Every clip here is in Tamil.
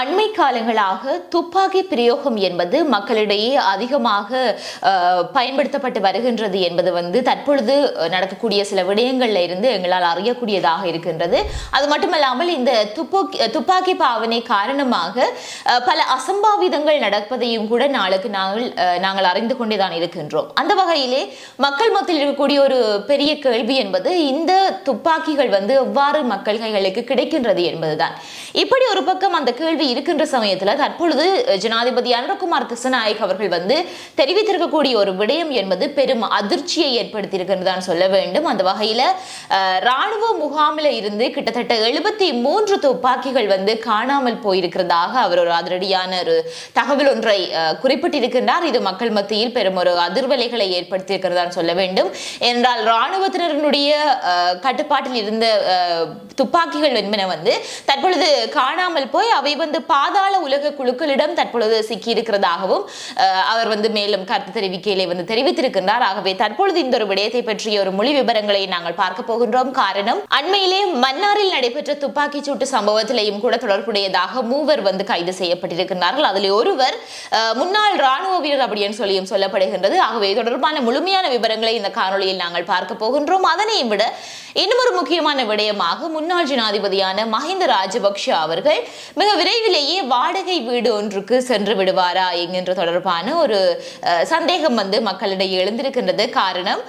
அண்மை காலங்களாக துப்பாக்கி பிரயோகம் என்பது மக்களிடையே அதிகமாக பயன்படுத்தப்பட்டு வருகின்றது என்பது வந்து தற்பொழுது நடக்கக்கூடிய சில விடயங்கள்ல இருந்து எங்களால் அறியக்கூடியதாக இருக்கின்றது. அது மட்டுமல்லாமல் இந்த துப்பாக்கி துப்பாக்கி பாவனை காரணமாக பல அசம்பாவிதங்கள் நடப்பதையும் கூட நாளுக்கு நாங்கள் நாங்கள் அறிந்து கொண்டே தான் இருக்கின்றோம். அந்த வகையிலே மக்கள் மத்தியில் இருக்கக்கூடிய ஒரு பெரிய கேள்வி என்பது இந்த துப்பாக்கிகள் வந்து எவ்வாறு மக்கள் கைகளுக்கு கிடைக்கின்றது என்பதுதான். இப்படி ஒரு பக்கம் அந்த கேள்வி இருக்கின்ற சமயத்தில் தற்பொழுது ஜனாதிபதி அனுரகுமார் திசநாயக் அவர்கள் வந்து தெரிவித்திருக்கக்கூடிய ஒரு விடயம் என்பது பெரும் அதிர்ச்சியை ஏற்படுத்தியிருக்கின்றதான் சொல்ல வேண்டும். அந்த வகையில் ராணுவ முகாமில் இருந்து கிட்டத்தட்ட எழுபத்தி மூன்று துப்பாக்கிகள் வந்து காணாமல் போயிருக்கிறதாக அவர் ஒரு அதிரடியான ஒரு தகவல் ஒன்றை குறிப்பிட்டிருக்கின்றார். இது மக்கள் மத்தியில் பெரும் ஒரு அதிர்வலைகளை ஏற்படுத்தியிருக்கிறதான் சொல்ல வேண்டும். என்றால் ராணுவத்தினருடைய கட்டுப்பாட்டில் இருந்த துப்பாக்கிகள் என்பன வந்து தற்பொழுது காணாமல் போய் அவை வந்து பாதாள உலக குழுக்களிடம் தற்பொழுது சிக்கியிருக்கிறதாகவும் அவர் வந்து மேலும் கருத்து தெரிவிக்கையிலே வந்து தெரிவித்திருக்கின்றார். ஆகவே தற்பொழுது இந்த ஒரு விடயத்தை பற்றிய ஒரு மொழி விவரங்களை நாங்கள் பார்க்க போகின்றோம். காரணம் அண்மையிலே மன்னாரில் நடைபெற்ற துப்பாக்கிச் சூட்டு சம்பவத்திலேயும் கூட தொடர்புடையதாக மூவர் வந்து கைது செய்யப்பட்டிருக்கிறார்கள் அதில் ஒருவர் முன்னாள் ராணுவ வீரர் அப்படின்னு சொல்லியும் சொல்லப்படுகின்றது. ஆகவே தொடர்பான முழுமையான விவரங்களை இந்த காணொலியில் நாங்கள் பார்க்க போகின்றோம். அதனையும் விட இன்னும் ஒரு முக்கியமான விடயமாக முன்னாள் ஜனாதிபதியான மஹிந்த ராஜபக்ஷ அவர்கள் மிக விரைவில் விரைவிலேயே வாடகை வீடு ஒன்றுக்கு சென்று விடுவாரா என்கின்ற தொடர்பான ஒரு சந்தேகம் வந்து மக்களிடையே எழுந்திருக்கின்றது. காரணம்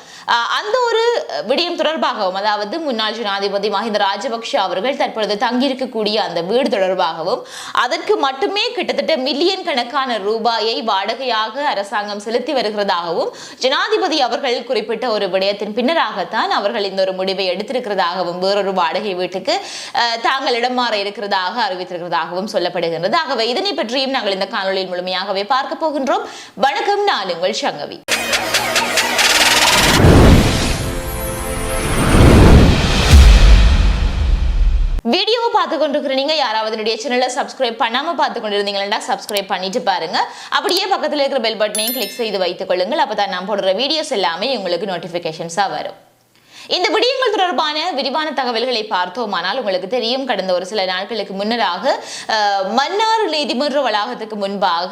அந்த ஒரு விடயம் தொடர்பாகவும் அதாவது முன்னாள் ஜனாதிபதி மஹிந்த ராஜபக்ஷ அவர்கள் தற்பொழுது தங்கியிருக்கக்கூடிய அந்த வீடு தொடர்பாகவும் அதற்கு மட்டுமே கிட்டத்தட்ட மில்லியன் கணக்கான ரூபாயை வாடகையாக அரசாங்கம் செலுத்தி வருகிறதாகவும் ஜனாதிபதி அவர்கள் குறிப்பிட்ட ஒரு விடயத்தின் பின்னராகத்தான் அவர்கள் இந்த ஒரு முடிவை எடுத்திருக்கிறதாகவும் வேறொரு வாடகை வீட்டுக்கு தாங்கள் இடம் மாற இருக்கிறதாக அறிவித்திருக்கிறதாகவும் சொல்ல சொல்லப்படுகின்றது. ஆகவே இதனை பற்றியும் நாங்கள் இந்த காணொலியில் முழுமையாகவே பார்க்க போகின்றோம். வணக்கம் நான் உங்கள் சங்கவி. வீடியோவை பார்த்து கொண்டிருக்கிற நீங்க யாராவது என்னுடைய சேனலை சப்ஸ்கிரைப் பண்ணாம பார்த்து கொண்டிருந்தீங்கன்னா சப்ஸ்கிரைப் பண்ணிட்டு பாருங்க. அப்படியே பக்கத்துல இருக்கிற பெல் பட்டனையும் கிளிக் செய்து வைத்துக் கொள்ளுங்கள். அப்பதான் நான் போடுற வீடியோஸ் எல்லாமே உங்களுக்கு நோட்டிபிகேஷன்ஸா வரும். இந்த விடயங்கள் தொடர்பான விரிவான தகவல்களை பார்த்தோமானால் உங்களுக்கு தெரியும் கடந்த ஒரு சில நாட்களுக்கு முன்னராக மன்னார் நீதிமன்ற வளாகத்துக்கு முன்பாக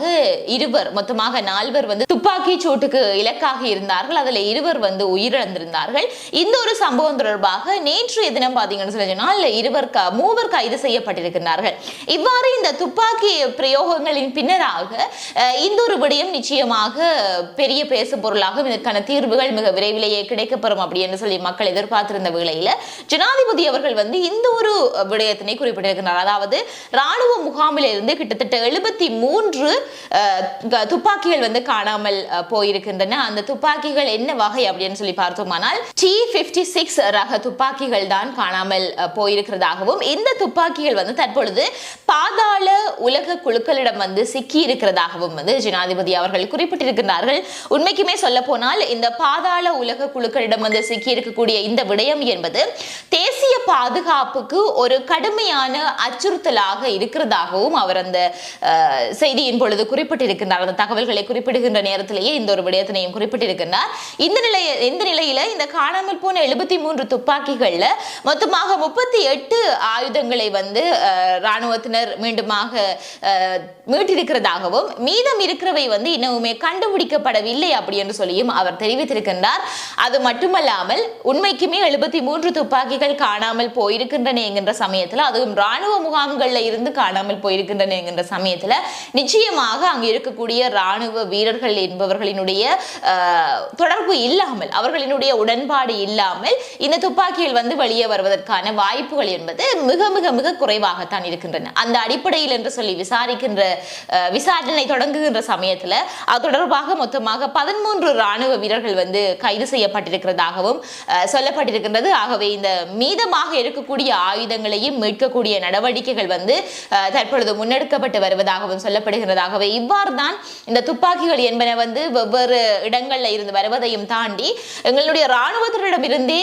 இருவர் மொத்தமாக நால்வர் வந்து துப்பாக்கி சூட்டுக்கு இலக்காக இருந்தார்கள். அதில் இருவர் வந்து உயிரிழந்திருந்தார்கள். இந்த ஒரு சம்பவம் தொடர்பாக நேற்றைய தினம் பார்த்தீங்கன்னு சொல்லி சொன்னால் இருவர் மூவர் கைது செய்யப்பட்டிருக்கிறார்கள் இவ்வாறு இந்த துப்பாக்கி பிரயோகங்களின் பின்னராக இந்த ஒரு விடயம் நிச்சயமாக பெரிய பேசு பொருளாகும். இதற்கான தீர்வுகள் மிக விரைவிலேயே கிடைக்கப்பெறும் அப்படி என்று சொல்லி மக்கள் எதிர்பார்த்திருந்த வேளையில ஜனாதிபதி அவர்கள் வந்து இந்த ஒரு விடயத்தினை குறிப்பிட்டிருக்கிறார். அதாவது ராணுவ முகாமில் இருந்து கிட்டத்தட்ட எழுபத்தி மூன்று துப்பாக்கிகள் வந்து காணாமல் போயிருக்கின்றன. அந்த துப்பாக்கிகள் என்ன வகை அப்படின்னு சொல்லி பார்த்தோமானால் டி பிப்டி சிக்ஸ் ரக துப்பாக்கிகள் தான் காணாமல் போயிருக்கிறதாகவும் இந்த துப்பாக்கிகள் வந்து தற்பொழுது பாதாள உலக குழுக்களிடம் வந்து சிக்கி இருக்கிறதாகவும் வந்து ஜனாதிபதி அவர்கள் குறிப்பிட்டிருக்கிறார்கள் உண்மைக்குமே சொல்ல போனால் இந்த பாதாள உலக குழுக்களிடம் வந்து சிக்கி இருக்கக்கூடிய இந்த விடயம் என்பது தேசிய பாதுகாப்புக்கு ஒரு கடுமையான அச்சுறுத்தலாக இருக்கிறதாகவும் அவர் அந்த செய்தியின் பொழுது குறிப்பிட்டிருக்கின்றார். அந்த தகவல்களை குறிப்பிடுகின்ற நேரத்திலேயே இந்த ஒரு விடயத்தினையும் குறிப்பிட்டிருக்கின்றார். இந்த நிலைய இந்த நிலையில இந்த காணாமல் போன எழுபத்தி மூன்று துப்பாக்கிகள்ல மொத்தமாக முப்பத்தி எட்டு ஆயுதங்களை வந்து அஹ், ராணுவத்தினர் மீண்டுமாக மீட்டிருக்கிறதாகவும் மீதம் இருக்கிறவை வந்து இன்னமுமே கண்டுபிடிக்கப்படவில்லை அப்படி என்று சொல்லியும் அவர் தெரிவித்திருக்கின்றார். அது மட்டுமல்லாமல் உண்மை உண்மைக்குமே எழுபத்தி மூன்று துப்பாக்கிகள் காணாமல் போயிருக்கின்றன என்கின்ற சமயத்துல அதுவும் ராணுவ முகாம்கள்ல இருந்து காணாமல் போயிருக்கின்றன என்கின்ற சமயத்துல நிச்சயமாக அங்க இருக்கக்கூடிய ராணுவ வீரர்கள் என்பவர்களினுடைய தொடர்பு இல்லாமல் அவர்களினுடைய உடன்பாடு இல்லாமல் இந்த துப்பாக்கிகள் வந்து வெளியே வருவதற்கான வாய்ப்புகள் என்பது மிக மிக மிக குறைவாகத்தான் இருக்கின்றன. அந்த அடிப்படையில் என்று சொல்லி விசாரிக்கின்ற விசாரணை தொடங்குகின்ற சமயத்துல அது தொடர்பாக மொத்தமாக பதிமூன்று ராணுவ வீரர்கள் வந்து கைது செய்யப்பட்டிருக்கிறதாகவும் சொல்லப்பட்டிருக்கின்றது. ஆகவே இந்த மீதமாக இருக்கக்கூடிய ஆயுதங்களையும் மீட்கக்கூடிய நடவடிக்கைகள் வந்து தற்பொழுது முன்னெடுக்கப்பட்டு வருவதாகவும் சொல்லப்படுகிறதாகவே இவ்வாறு தான் இந்த துப்பாக்கிகள் என்பன வந்து வெவ்வேறு இடங்களில் இருந்து வருவதையும் தாண்டி எங்களுடைய இராணுவத்தினரிடமிருந்தே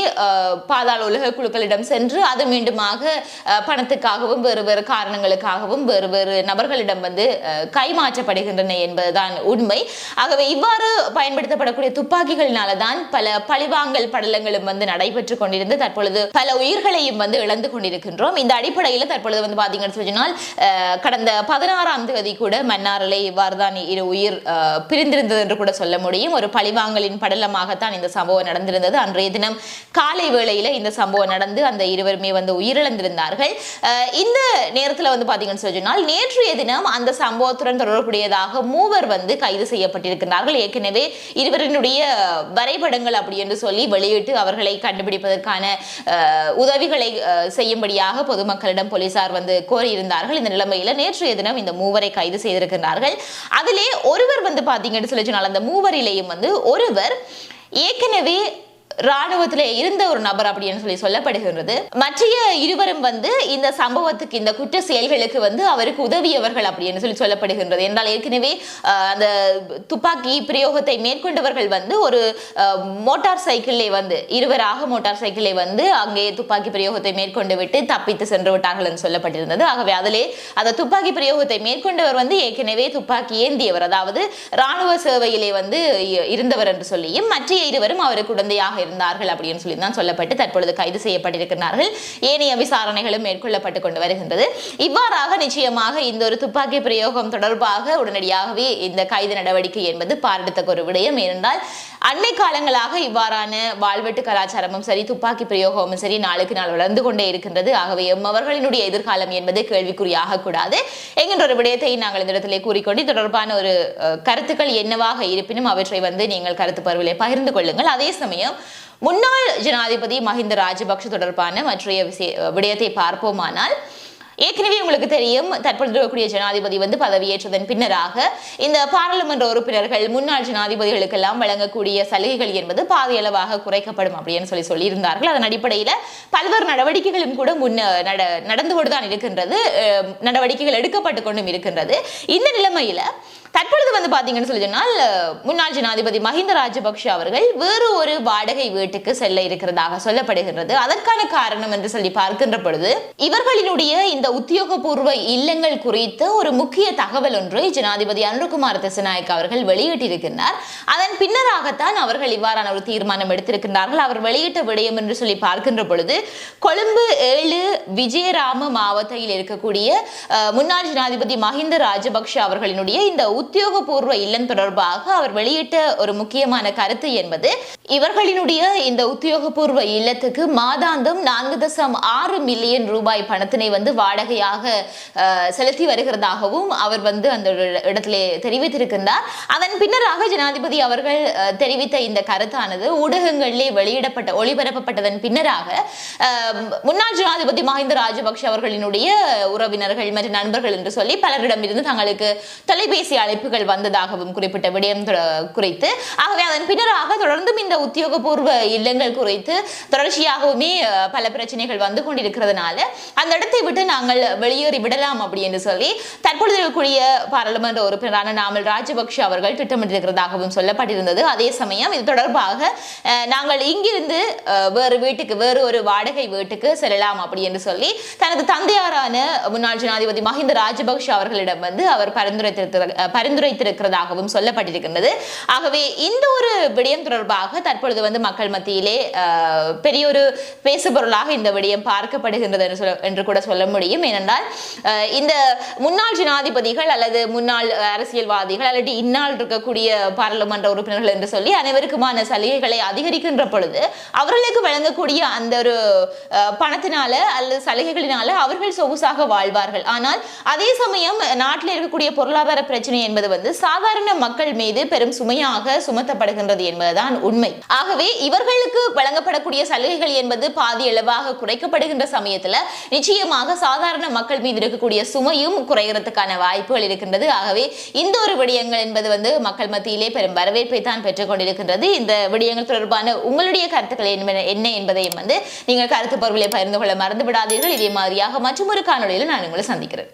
பாதாள உலக குழுக்களிடம் சென்று அது மீண்டுமாக பணத்துக்காகவும் வேறு வேறு காரணங்களுக்காகவும் வேறு வேறு நபர்களிடம் வந்து கைமாற்றப்படுகின்றன என்பதுதான் உண்மை. ஆகவே இவ்வாறு பயன்படுத்தப்படக்கூடிய துப்பாக்கிகளினால தான் பல பழிவாங்கல் படலங்களும் வந்து வந்து நடைபெற்று கொண்டிருந்து தற்பொழுது பல உயிர்களையும் வந்து இழந்து கொண்டிருக்கின்றோம். இந்த அடிப்படையில் தற்பொழுது வந்து பாத்தீங்கன்னு சொன்னால் கடந்த பதினாறாம் தேதி கூட மன்னாரிலே இவ்வாறு தான் இரு உயிர் பிரிந்திருந்தது என்று கூட சொல்ல முடியும். ஒரு பழிவாங்கலின் படலமாகத்தான் இந்த சம்பவம் நடந்திருந்தது. அன்றைய தினம் காலை வேளையில இந்த சம்பவம் நடந்து அந்த இருவருமே வந்து உயிரிழந்திருந்தார்கள். இந்த நேரத்தில் வந்து பாத்தீங்கன்னு சொன்னால் நேற்றைய தினம் அந்த சம்பவத்துடன் தொடர்புடையதாக மூவர் வந்து கைது செய்யப்பட்டிருக்கிறார்கள் ஏற்கனவே இருவரினுடைய வரைபடங்கள் அப்படி என்று சொல்லி வெளியிட்டு அவர்கள் கண்டுபிடிப்பதற்கான அஹ், உதவிகளை செய்யும்படியாக பொதுமக்களிடம் போலீசார் வந்து கோரியிருந்தார்கள். இந்த நிலைமையில நேற்றைய தினம் இந்த மூவரை கைது செய்திருக்கிறார்கள் அதிலே ஒருவர் வந்து பாத்தீங்கன்னு சொல்லி சொன்னால் அந்த மூவரிலேயும் வந்து ஒருவர் ஏற்கனவே ராணுவத்திலே இருந்த ஒரு நபர் அப்படின்னு சொல்லி சொல்லப்படுகின்றது. மற்றைய இருவரும் வந்து இந்த சம்பவத்துக்கு இந்த குற்ற செயல்களுக்கு வந்து அவருக்கு உதவியவர்கள் அப்படின்னு சொல்லி சொல்லப்படுகின்றது. என்றால் ஏற்கனவே அந்த துப்பாக்கி பிரயோகத்தை மேற்கொண்டவர்கள் வந்து ஒரு மோட்டார் சைக்கிளே வந்து இருவராக மோட்டார் சைக்கிளே வந்து அங்கே துப்பாக்கி பிரயோகத்தை மேற்கொண்டு விட்டு தப்பித்து சென்று விட்டார்கள் என்று சொல்லப்பட்டிருந்தது. ஆகவே அதிலே அந்த துப்பாக்கி பிரயோகத்தை மேற்கொண்டவர் வந்து ஏற்கனவே துப்பாக்கி ஏந்தியவர். அதாவது ராணுவ சேவையிலே வந்து இருந்தவர் என்று சொல்லியும் மற்ற இருவரும் அவருக்கு உடந்தையாக இருந்தார்கள் அப்படின்னு சொல்லி தான் சொல்லப்பட்டு தற்பொழுது கைது செய்யப்பட்டிருக்கிறார்கள் ஏனைய விசாரணைகளும் மேற்கொள்ளப்பட்டு கொண்டு வருகின்றது. இவ்வாறாக நிச்சயமாக இந்த ஒரு துப்பாக்கி பிரயோகம் தொடர்பாக உடனடியாகவே இந்த கைது நடவடிக்கை என்பது பாராட்டத்தக்க ஒரு விடயம். ஏனென்றால் அண்மை காலங்களாக இவ்வாறான வாழ்வெட்டு கலாச்சாரமும் சரி துப்பாக்கி பிரயோகமும் சரி நாளுக்கு நாள் வளர்ந்து கொண்டே இருக்கின்றது. ஆகவே எம்மவர்களினுடைய எதிர்காலம் என்பது கேள்விக்குறியாக கூடாது. என்கின்ற ஒரு விடயத்தை நாங்கள் இந்த இடத்திலே கூறிக்கொண்டு தொடர்பான ஒரு கருத்துக்கள் என்னவாக இருப்பினும் அவற்றை வந்து நீங்கள் கருத்து பருவிலே பகிர்ந்து கொள்ளுங்கள். அதே சமயம் முன்னாள் ஜனாதிபதி மஹிந்த ராஜபக்ஷ தொடர்பான மற்றைய விஷய விடயத்தை பார்ப்போமானால் ஏற்கனவே உங்களுக்கு தெரியும் தற்பொழுது இருக்கக்கூடிய ஜனாதிபதி வந்து பதவியேற்றதன் பின்னராக இந்த பாராளுமன்ற உறுப்பினர்கள் முன்னாள் ஜனாதிபதிகளுக்கெல்லாம் வழங்கக்கூடிய சலுகைகள் என்பது பாதியளவாக குறைக்கப்படும் அப்படின்னு சொல்லி சொல்லியிருந்தார்கள். அதன் அடிப்படையில் பல்வேறு நடவடிக்கைகளும் கூட முன்ன நட நடந்து கொண்டு தான் இருக்கின்றது நடவடிக்கைகள் எடுக்கப்பட்டு கொண்டும் இருக்கின்றது. இந்த நிலைமையில தற்பொழுது வந்து பாத்தீங்கன்னு சொல்லி சொன்னால் முன்னாள் ஜனாதிபதி மஹிந்த ராஜபக்ஷ அவர்கள் வேறு ஒரு வாடகை வீட்டுக்கு செல்ல இருக்கிறதாக சொல்லப்படுகின்றது. அதற்கான காரணம் என்று சொல்லி பார்க்கின்ற பொழுது இவர்களினுடைய இந்த உத்தியோகபூர்வ இல்லங்கள் குறித்த ஒரு முக்கிய தகவல் ஒன்றை ஜனாதிபதி அனுகுமார் திசநாயக் அவர்கள் வெளியிட்டிருக்கிறார் அதன் பின்னராகத்தான் அவர்கள் இவ்வாறான ஒரு தீர்மானம் எடுத்திருக்கின்றார்கள். அவர் வெளியிட்ட விடயம் என்று சொல்லி பார்க்கின்ற பொழுது கொழும்பு ஏழு விஜயராம மாவட்டத்தில் இருக்கக்கூடிய முன்னாள் ஜனாதிபதி மஹிந்த ராஜபக்ஷ அவர்களினுடைய இந்த உத்தியோகபூர்வ இல்லம் தொடர்பாக அவர் வெளியிட்ட ஒரு முக்கியமான கருத்து என்பது இவர்களினுடைய இந்த உத்தியோகபூர்வ இல்லத்துக்கு மாதாந்தம் நான்கு தசம் ஆறு மில்லியன் ரூபாய் பணத்தினை வந்து வாடகையாக செலுத்தி வருகிறதாகவும் அவர் வந்து அந்த இடத்திலே தெரிவித்திருக்கின்றார். அதன் பின்னராக ஜனாதிபதி அவர்கள் தெரிவித்த இந்த கருத்தானது ஊடகங்களிலே வெளியிடப்பட்ட ஒளிபரப்பப்பட்டதன் பின்னராக முன்னாள் ஜனாதிபதி மஹிந்த ராஜபக்ஷ அவர்களினுடைய உறவினர்கள் மற்றும் நண்பர்கள் என்று சொல்லி பலரிடமிருந்து தங்களுக்கு தொலைபேசி அழைப்புகள் வந்ததாகவும் குறிப்பிட்ட விடயம் குறித்து. ஆகவே அதன் பின்னராக தொடர்ந்தும் இந்த உத்தியோகபூர்வ இல்லங்கள் குறித்து தொடர்ச்சியாகவுமே பல பிரச்சனைகள் வந்து கொண்டிருக்கிறதுனால அந்த இடத்தை விட்டு நாங்கள் வெளியேறி விடலாம் அப்படின்னு சொல்லி தற்பொழுது இருக்கக்கூடிய பாராளுமன்ற உறுப்பினரான நாமல் ராஜபக்ஷ அவர்கள் திட்டமிட்டிருக்கிறதாகவும் சொல்லப்பட்டிருந்தது. அதே சமயம் இது தொடர்பாக நாங்கள் இங்கிருந்து வேறு வீட்டுக்கு வேறு ஒரு வாடகை வீட்டுக்கு செல்லலாம் அப்படி என்று சொல்லி தனது தந்தையாரான முன்னாள் ஜனாதிபதி மஹிந்த ராஜபக்ஷ அவர்களிடம் வந்து அவர் பரிந்துரைத்திருக்கிற- பரிந்துரைத்திருக்கிறதாகவும் சொல்லப்பட்டிருக்கின்றது. ஆகவே இந்த ஒரு விடயம் தொடர்பாக தற்பொழுது வந்து மக்கள் மத்தியிலே பெரிய ஒரு பேசுபொருளாக இந்த விடயம் பார்க்கப்படுகின்றது என்று சொல்ல- என்று கூட சொல்ல முடியும். ஏனென்றால் இந்த முன்னாள் ஜனாதிபதிகள் அல்லது முன்னாள் அரசியல்வாதிகள் அல்லது இந்நாள் இருக்கக்கூடிய பாராளுமன்ற உறுப்பினர்கள் என்று சொல்லி அனைவருக்குமான சலுகைகளை அதிகரிக்கின்ற பொழுது அவர்களுக்கு வழங்கக்கூடிய அந்த ஒரு பணத்தினால அல்லது சலுகைகளினால அவர்கள் சொகுசாக வாழ்வார்கள். ஆனால் அதே சமயம் நாட்டில் இருக்கக்கூடிய பொருளாதார பிரச்சனை என்பது வந்து சாதாரண மக்கள் மீது பெரும் சுமையாக சுமத்தப்படுகின்றது என்பதுதான் உண்மை. ஆகவே இவர்களுக்கு வழங்கப்படக்கூடிய சலுகைகள் என்பது பாதி அளவாக குறைக்கப்படுகின்ற சமயத்துல நிச்சயமாக சாதாரண மக்கள் மீது இருக்கக்கூடிய சுமையும் குறைகிறதுக்கான வாய்ப்புகள் இருக்கின்றது. ஆகவே இந்த ஒரு விடயங்கள் என்பது வந்து மக்கள் மத்தியிலே பெரும் வரவேற்பை தான் பெற்றுக் கொண்டிருக்கின்றது. இந்த விடயங்கள் தொடர்பான உங்களுடைய கருத்துக்கள் என்ன- என்ன என்பதையும் வந்து நீங்கள் கருத்து பொருளை பகிர்ந்து கொள்ள மறந்து விடாதீர்கள் இதே மாதிரியாக மற்றும் ஒரு காணொலியில் நான் உங்களை சந்திக்கிறேன்.